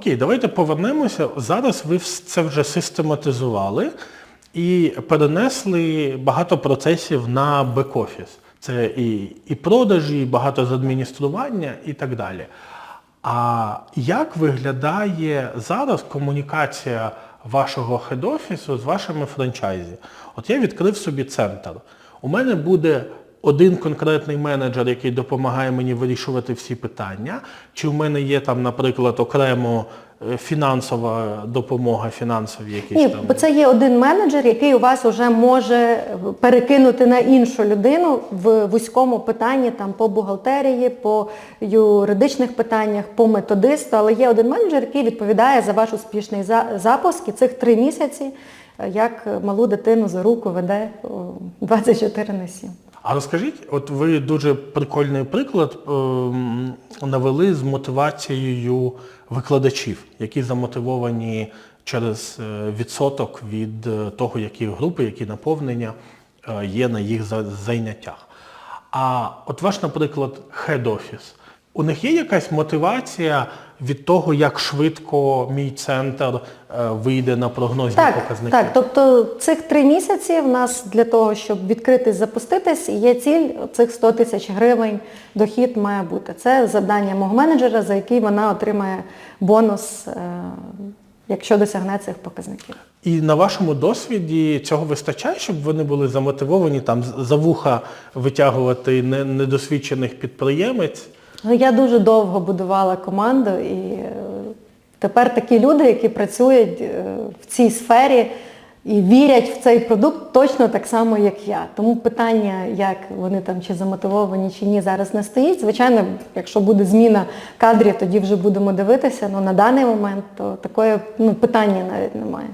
окей, давайте повернемося. Зараз ви це вже систематизували і перенесли багато процесів на бек-офіс. Це і, і продажі, і багато з адміністрування і так далі. А як виглядає зараз комунікація вашого хед-офісу з вашими франчайзі? От я відкрив собі центр. У мене буде один конкретний менеджер, який допомагає мені вирішувати всі питання, чи в мене є там, наприклад, окремо е, фінансова допомога, фінансові якісь Ні, там. бо це є один менеджер, який у вас вже може перекинути на іншу людину в вузькому питанні, там по бухгалтерії, по юридичних питаннях, по методисту. Але є один менеджер, який відповідає за ваш успішний запуск і цих три місяці, е, як малу дитину за руку веде 24 на 7. А розкажіть, от ви дуже прикольний приклад ем, навели з мотивацією викладачів, які замотивовані через е, відсоток від е, того, які групи, які наповнення е, є на їх за- заняттях. А от ваш, наприклад, хед-офіс, у них є якась мотивація від того, як швидко мій центр е, вийде на прогнозні Так, показники? так, тобто цих три місяці в нас для того, щоб відкритись, запуститись, є ціль цих 100 тисяч гривень дохід має бути. Це завдання мого менеджера, за який вона отримає бонус, е, якщо досягне цих показників. І на вашому досвіді цього вистачає, щоб вони були замотивовані там за вуха витягувати недосвідчених підприємець? Ну, я дуже довго будувала команду і е, тепер такі люди, які працюють е, в цій сфері і вірять в цей продукт точно так само, як я. Тому питання, як вони там чи замотивовані, чи ні, зараз не стоїть. Звичайно, якщо буде зміна кадрів, тоді вже будемо дивитися, але на даний момент то такої ну, питання навіть немає.